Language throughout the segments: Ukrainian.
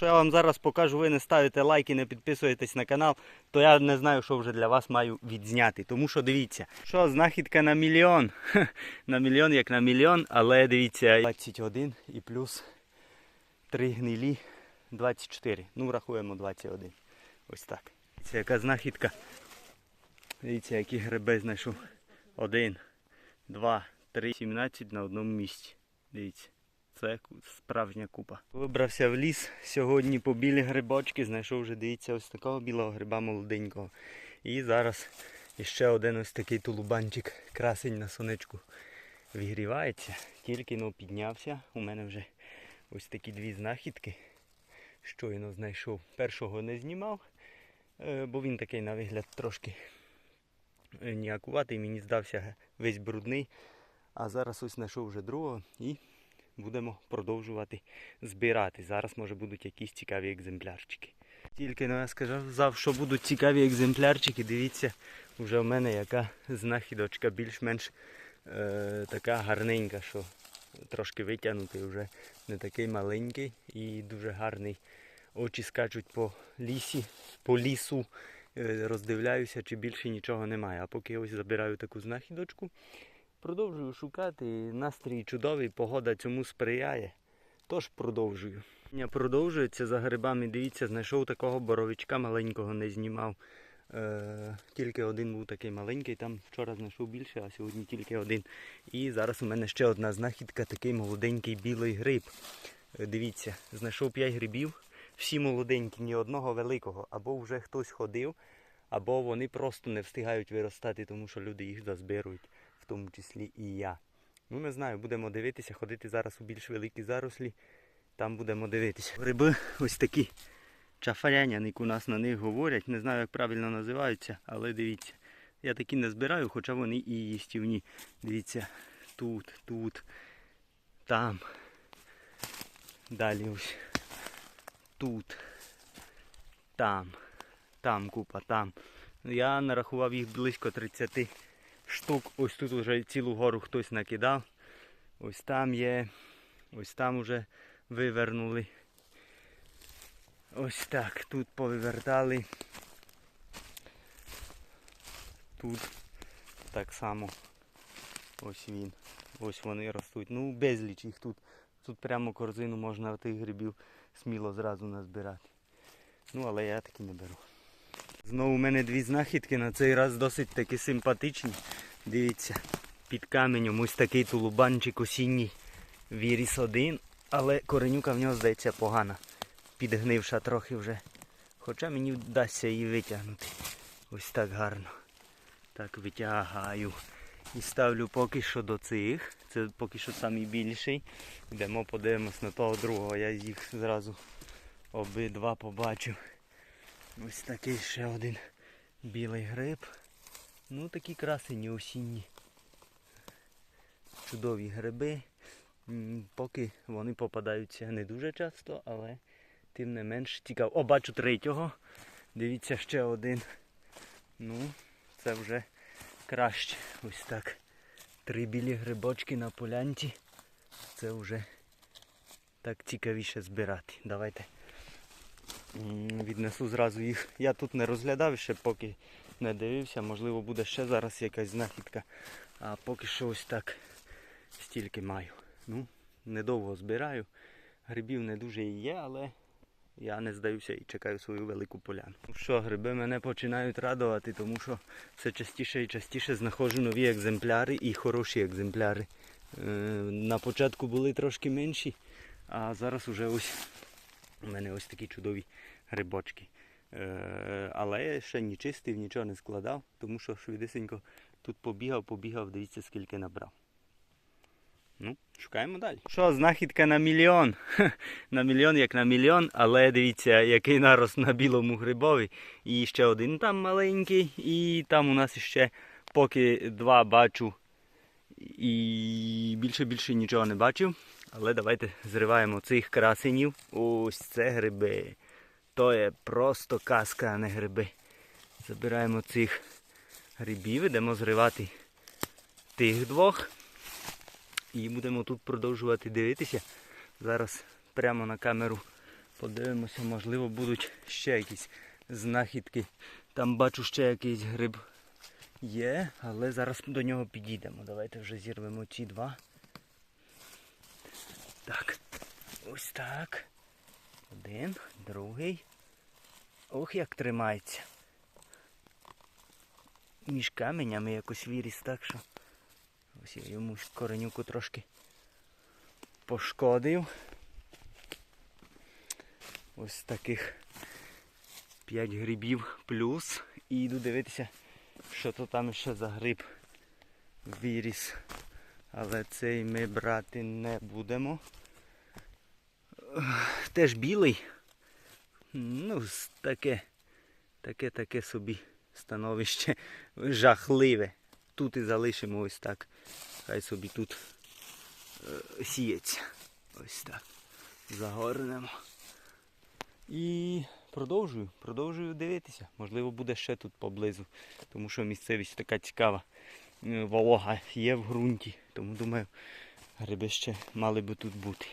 Що я вам зараз покажу, ви не ставите лайки, не підписуєтесь на канал, то я не знаю, що вже для вас маю відзняти. Тому що дивіться, що знахідка на мільйон. На мільйон як на мільйон, але дивіться, 21 і плюс 3 гнилі 24. Ну, рахуємо 21. Ось так. Дивіться, яка знахідка. Дивіться, які гриби знайшов. Один, два, три, 17 на одному місці. Дивіться. Це справжня купа. Вибрався в ліс сьогодні по білі грибочки, знайшов вже, дивіться, ось такого білого гриба молоденького. І зараз ще один ось такий тулубанчик, красень на сонечку вигрівається. Тільки но піднявся. У мене вже ось такі дві знахідки. Щойно знайшов. Першого не знімав, е, бо він такий на вигляд трошки е, ніякуватий, мені здався весь брудний. А зараз ось знайшов вже другого і будемо продовжувати збирати. Зараз може будуть якісь цікаві екземплярчики. Тільки ну, я сказав, що будуть цікаві екземплярчики. Дивіться, вже в мене яка знахідочка більш-менш е, така гарненька, що трошки витягнутий, вже не такий маленький і дуже гарний. Очі скачуть по лісі, по лісу. Е, Роздивляюся, чи більше нічого немає. А поки ось забираю таку знахідочку, Продовжую шукати. Настрій чудовий, погода цьому сприяє. Тож продовжую. Продовжується за грибами. Дивіться, знайшов такого боровичка маленького, не знімав. Е, тільки один був такий маленький, там вчора знайшов більше, а сьогодні тільки один. І зараз у мене ще одна знахідка, такий молоденький білий гриб. Е, дивіться, знайшов 5 грибів, всі молоденькі, ні одного великого. Або вже хтось ходив, або вони просто не встигають виростати, тому що люди їх зазбирують тому числі і я. Ну не знаю, будемо дивитися, ходити зараз у більш великі зарослі, там будемо дивитися. Гриби ось такі чафаряня, у нас на них говорять. Не знаю, як правильно називаються, але дивіться. Я такі не збираю, хоча вони і їстівні. Дивіться, тут, тут, там. Далі ось. Тут. Там. Там купа, там. Я нарахував їх близько 30 штук. Ось тут вже цілу гору хтось накидав. Ось там є. Ось там уже вивернули. Ось так. Тут повивертали. Тут так само. Ось він. Ось вони ростуть. Ну, безліч їх тут. Тут прямо корзину можна тих грибів сміло зразу назбирати. Ну, але я таки не беру. Знову у мене дві знахідки, на цей раз досить таки симпатичні. Дивіться, під каменем ось такий тулубанчик осінній віріс один, але коренюка в нього здається погана. Підгнивша трохи вже. Хоча мені вдасться її витягнути. Ось так гарно. Так витягаю. І ставлю поки що до цих. Це поки що самий більший. Йдемо подивимось на того другого. Я їх зразу обидва побачив. Ось такий ще один білий гриб. Ну такі красені осінні. Чудові гриби. Поки вони попадаються не дуже часто, але тим не менш цікаво. О, бачу третього. Дивіться ще один. Ну, це вже краще. Ось так. Три білі грибочки на полянці. Це вже так цікавіше збирати. Давайте віднесу зразу їх. Я тут не розглядав ще, поки не дивився. Можливо буде ще зараз якась знахідка. А поки що ось так стільки маю. Ну, недовго збираю. Грибів не дуже і є, але я не здаюся і чекаю свою велику поляну. Ну що, гриби мене починають радувати, тому що все частіше і частіше знаходжу нові екземпляри і хороші екземпляри. Е, на початку були трошки менші, а зараз уже ось у мене ось такі чудові грибочки. Е, але я ще ні чистив, нічого не складав, тому що швидесенько тут побігав, побігав, дивіться скільки набрав. Ну, шукаємо далі. Що, знахідка на мільйон. На мільйон як на мільйон, але дивіться, який нарост на білому грибові. І ще один там маленький, і там у нас ще поки два бачу. І більше більше нічого не бачив. Але давайте зриваємо цих красенів. Ось це гриби. То є просто казка, а не гриби. Забираємо цих грибів, йдемо зривати тих двох. І будемо тут продовжувати дивитися. Зараз прямо на камеру Подивимося, можливо, будуть ще якісь знахідки. Там бачу ще якийсь гриб є, але зараз до нього підійдемо. Давайте вже зірвемо ці два. Так. Ось так. Один, другий. Ох, як тримається. Між каменями якось виріс, так що. Ось я йому коренюку трошки пошкодив. Ось таких 5 грибів плюс. І йду дивитися, що то там ще за гриб виріс. Але цей ми брати не будемо. Теж білий. Ну, таке, таке, таке собі становище жахливе. Тут і залишимо ось так. Хай собі тут е, сіється. Ось так. Загорнемо. І продовжую, продовжую дивитися. Можливо, буде ще тут поблизу. Тому що місцевість така цікава. Е, Волога є в ґрунті. Тому думаю, гриби ще мали би тут бути.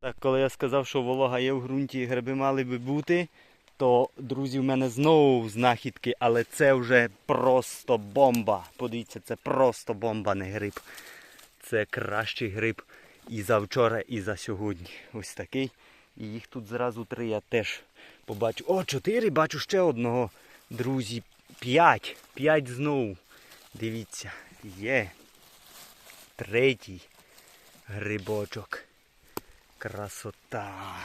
Так, коли я сказав, що волога є в ґрунті і гриби мали би бути, то, друзі, в мене знову знахідки, але це вже просто бомба. Подивіться, це просто бомба, не гриб. Це кращий гриб і за вчора, і за сьогодні. Ось такий. І їх тут зразу три я теж побачу. О, чотири, бачу ще одного. Друзі, п'ять. П'ять знову. Дивіться, є. Третій грибочок. Красота.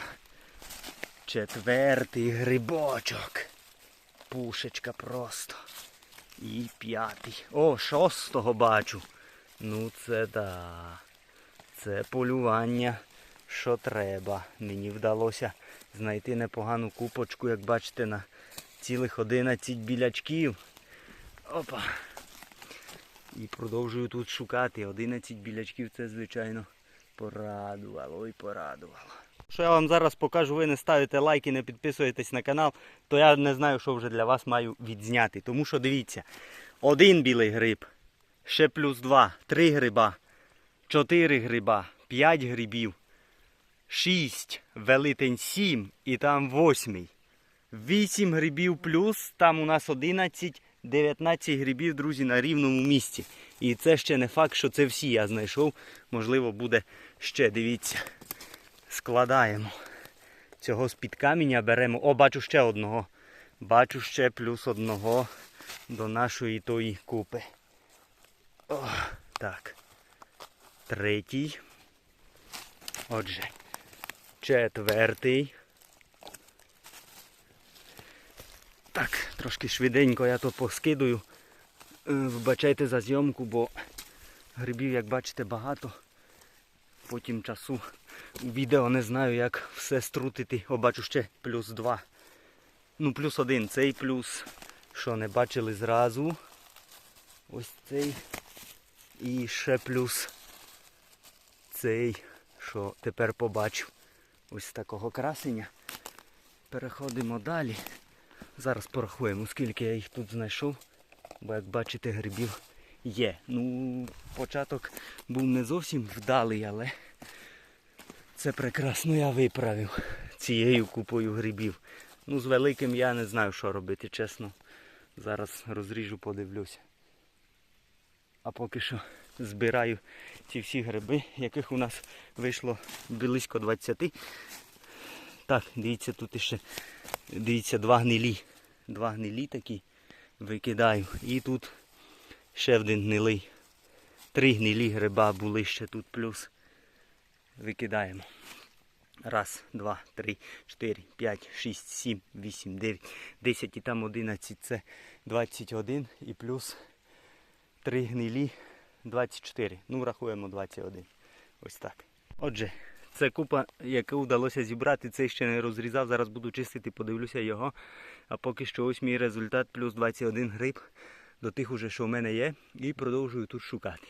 Четвертий грибочок. Пушечка просто. І п'ятий. О, шостого бачу. Ну це да. Це полювання, що треба. Мені вдалося знайти непогану купочку, як бачите, на цілих 11 білячків. Опа. І продовжую тут шукати. 11 білячків це, звичайно, порадувало і порадувало. Що я вам зараз покажу, ви не ставите лайки, не підписуєтесь на канал, то я не знаю, що вже для вас маю відзняти. Тому що дивіться, один білий гриб, ще плюс два, три гриба, чотири гриба, п'ять грибів, шість, велетень сім і там восьмий. Вісім грибів плюс, там у нас 11, 19 грибів, друзі, на рівному місці. І це ще не факт, що це всі я знайшов. Можливо, буде ще, дивіться. Складаємо. Цього з-під каміння беремо. О, бачу ще одного. Бачу ще плюс одного до нашої тої купи. О, так. Третій. Отже. Четвертий. Так, трошки швиденько я то поскидую. Е, Вибачайте за зйомку, бо грибів, як бачите, багато. Потім часу у відео не знаю, як все струтити. О, бачу ще плюс два. Ну, плюс один. Цей плюс, що не бачили зразу. Ось цей. І ще плюс цей, що тепер побачу. Ось такого красення. Переходимо далі. Зараз порахуємо, скільки я їх тут знайшов. Бо як бачите, грибів є. Ну, початок був не зовсім вдалий, але це прекрасно я виправив цією купою грибів. Ну, з великим я не знаю, що робити, чесно. Зараз розріжу, подивлюся. А поки що збираю ці всі гриби, яких у нас вийшло близько 20. Так, дивіться, тут ще дивіться, два гнилі. Два гнилі такі викидаю. І тут ще один гнилий. Три гнилі гриба були ще тут плюс. Викидаємо. Раз, два, три, чотири, п'ять, шість, сім, вісім, дев'ять, десять і там одинадцять. Це 21 і плюс три гнилі 24. Ну, рахуємо 21. Ось так. Отже, це купа, яку вдалося зібрати, цей ще не розрізав. Зараз буду чистити, подивлюся його. А поки що ось мій результат плюс 21 гриб до тих уже, що в мене є. І продовжую тут шукати.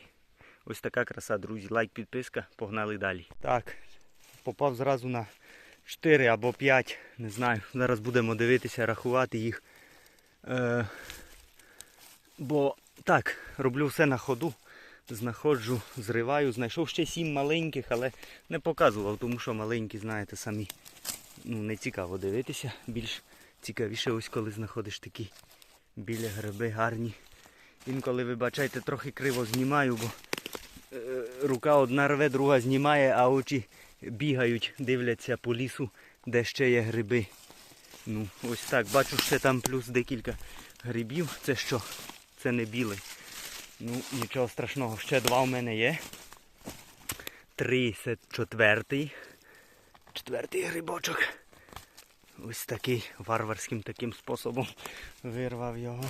Ось така краса, друзі. Лайк, підписка, погнали далі. Так, попав зразу на 4 або 5, не знаю. Зараз будемо дивитися, рахувати їх. Е, бо так, роблю все на ходу. Знаходжу, зриваю, знайшов ще 7 маленьких, але не показував, тому що маленькі, знаєте, самі ну, не цікаво дивитися. Більш цікавіше, ось коли знаходиш такі біля гриби гарні. Інколи, вибачайте, трохи криво знімаю, бо е, рука одна рве, друга знімає, а очі бігають, дивляться по лісу, де ще є гриби. Ну, ось так. Бачу, ще там плюс декілька грибів. Це що? Це не білий. Ну, нічого страшного. Ще два у мене є. Три це четвертий. Четвертий грибочок. Ось такий варварським таким способом вирвав його.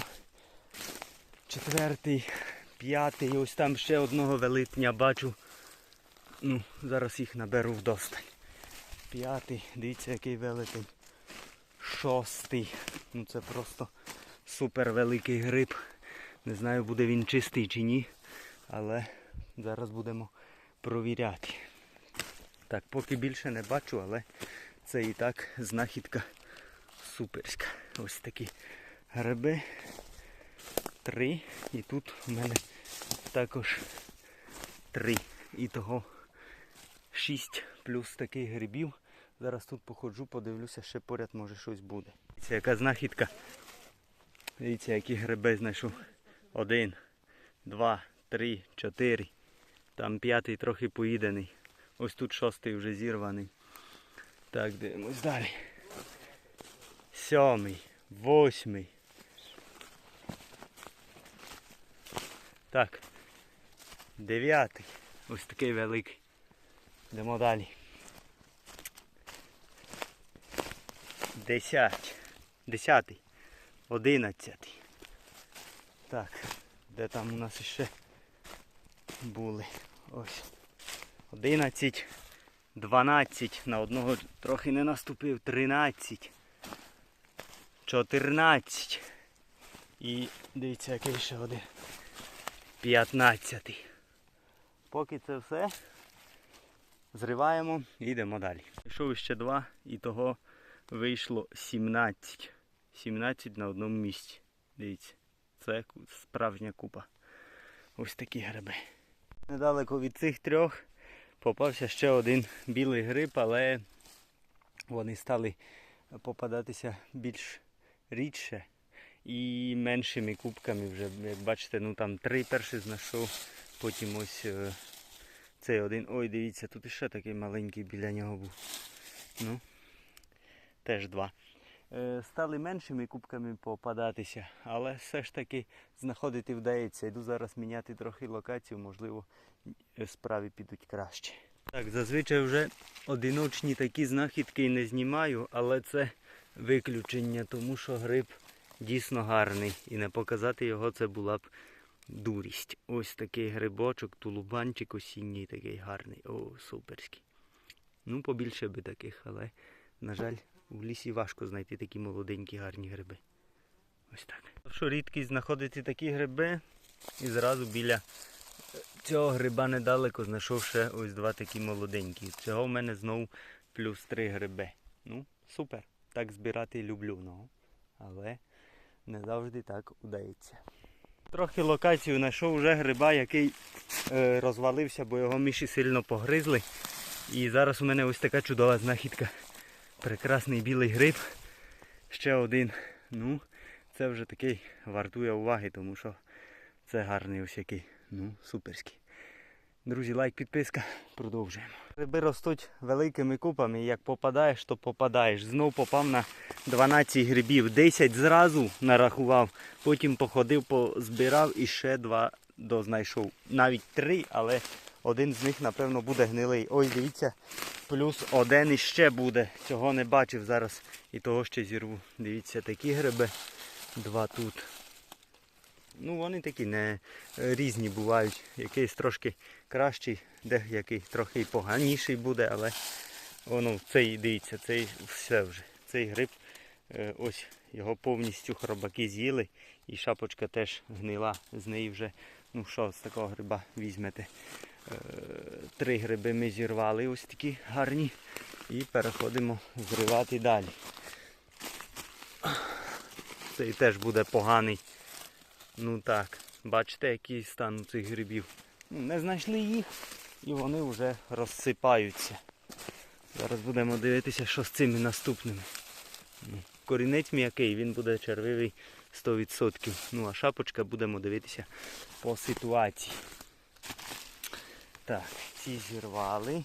Четвертий, п'ятий, ось там ще одного велетня бачу. Ну, зараз їх наберу вдосталь. П'ятий, дивіться, який велетень. Шостий. Ну це просто супер великий гриб. Не знаю, буде він чистий чи ні. Але зараз будемо провіряти. Так, поки більше не бачу, але це і так знахідка суперська. Ось такі гриби. Три. І тут у мене також три. І того шість плюс таких грибів. Зараз тут походжу, подивлюся, ще поряд може щось буде. Це яка знахідка. Дивіться, які гриби знайшов. Один, два, три, чотири. Там п'ятий трохи поїдений. Ось тут шостий вже зірваний. Так, дивимось далі. Сьомий, восьмий. Так. Дев'ятий. Ось такий великий. Йдемо далі. Десять. Десятий. Одинадцятий. Так. Де там у нас ще були? Ось. Одинадцять. Дванадцять. На одного трохи не наступив. Тринадцять. Чотирнадцять. І дивіться, який ще один. П'ятнадцятий. Поки це все. Зриваємо і йдемо далі. Пішов ще два і того вийшло 17. 17 на одному місці. Дивіться, це справжня купа. Ось такі гриби. Недалеко від цих трьох попався ще один білий гриб, але вони стали попадатися більш рідше і меншими кубками вже. Як бачите, ну там три перші знайшов, потім ось е, цей один. Ой, дивіться, тут іще такий маленький біля нього був. Ну, теж два. Е, Стали меншими кубками попадатися, але все ж таки знаходити вдається. Йду зараз міняти трохи локацію, можливо, справи підуть краще. Так, зазвичай вже одиночні такі знахідки не знімаю, але це виключення, тому що гриб дійсно гарний. І не показати його це була б дурість. Ось такий грибочок, тулубанчик осінній такий гарний. О, суперський. Ну, побільше би таких, але, на жаль, в лісі важко знайти такі молоденькі гарні гриби. Ось так. Що рідкість знаходити такі гриби і зразу біля цього гриба недалеко знайшов ще ось два такі молоденькі. Цього в мене знову плюс три гриби. Ну, супер. Так збирати люблю, ну. Але не завжди так удається. Трохи локацію знайшов вже гриба, який е, розвалився, бо його миші сильно погризли. І зараз у мене ось така чудова знахідка. Прекрасний білий гриб. Ще один. Ну, це вже такий вартує уваги, тому що це гарний ось який. Ну, суперський. Друзі, лайк, підписка. Продовжуємо. Гриби ростуть великими купами, як попадаєш, то попадаєш. Знов попав на 12 грибів. 10 зразу нарахував, потім походив, позбирав і ще два дознайшов. Навіть три, але один з них, напевно, буде гнилий. Ось дивіться, плюс один іще буде. Цього не бачив зараз і того ще зірву. Дивіться, такі гриби. Два тут. Ну, вони такі не е, різні бувають. Якийсь трошки кращий, деякий трохи і поганіший буде, але воно цей, дивіться, цей все вже. Цей гриб, е, ось його повністю хробаки з'їли. І шапочка теж гнила. З неї вже, ну що, з такого гриба візьмете. Три гриби ми зірвали, ось такі гарні. І переходимо зривати далі. Цей теж буде поганий. Ну так, бачите, який стан цих грибів. Ну, не знайшли їх і вони вже розсипаються. Зараз будемо дивитися, що з цими наступними. Ну, Корінець м'який, він буде червивий 100%. Ну а шапочка будемо дивитися по ситуації. Так, ці зірвали.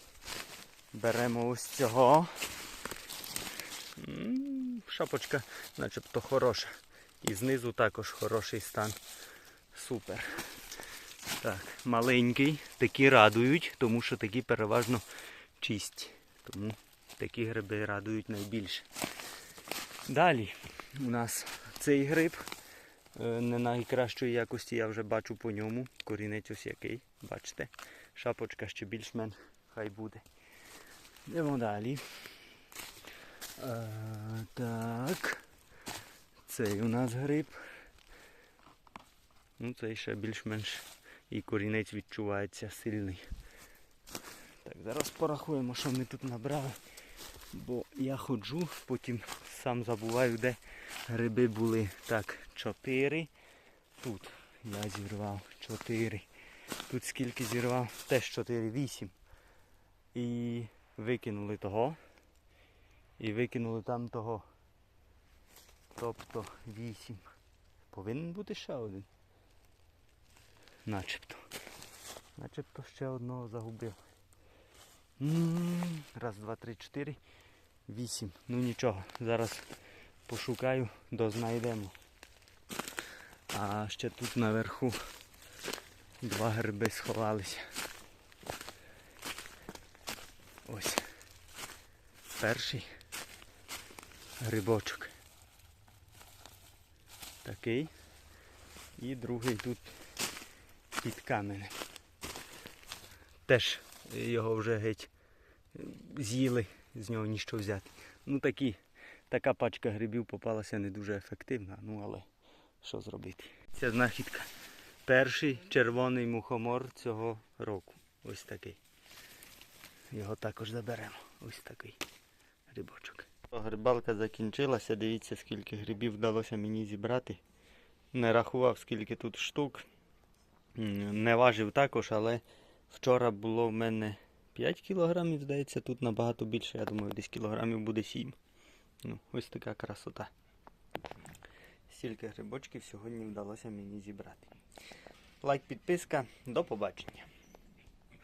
Беремо ось цього. Шапочка начебто хороша. І знизу також хороший стан. Супер. Так, маленький, такі радують, тому що такі переважно чисті. Тому такі гриби радують найбільше. Далі у нас цей гриб е, не найкращої якості, я вже бачу по ньому. Корінець ось який, бачите. Шапочка ще більш-менш хай буде. Йдемо далі. Е, так. Цей у нас гриб. Ну, цей ще більш-менш і корінець відчувається сильний. Так, зараз порахуємо, що ми тут набрали. Бо я ходжу, потім сам забуваю, де гриби були. Так, 4. Тут я зірвав 4. Тут скільки зірвав? Теж 4, 8. І викинули того. І викинули там того. Тобто 8. Повинен бути ще один. Начебто. Начебто ще одного загубив. Раз, два, три, чотири. Вісім. Ну нічого. Зараз пошукаю, дознайдемо. А ще тут наверху два гриби сховалися. Ось. Перший грибочок. Такий. І другий тут під каменем. Теж його вже геть з'їли, з нього ніщо взяти. Ну такі, така пачка грибів попалася не дуже ефективна, ну але що зробити. Ця знахідка. Перший червоний мухомор цього року. Ось такий. Його також заберемо. Ось такий грибочок. Грибалка закінчилася. Дивіться, скільки грибів вдалося мені зібрати. Не рахував, скільки тут штук. Не важив також, але вчора було в мене 5 кілограмів, здається, тут набагато більше, я думаю, десь кілограмів буде 7. Ну, ось така красота. Стільки грибочків сьогодні вдалося мені зібрати. Лайк, підписка, до побачення.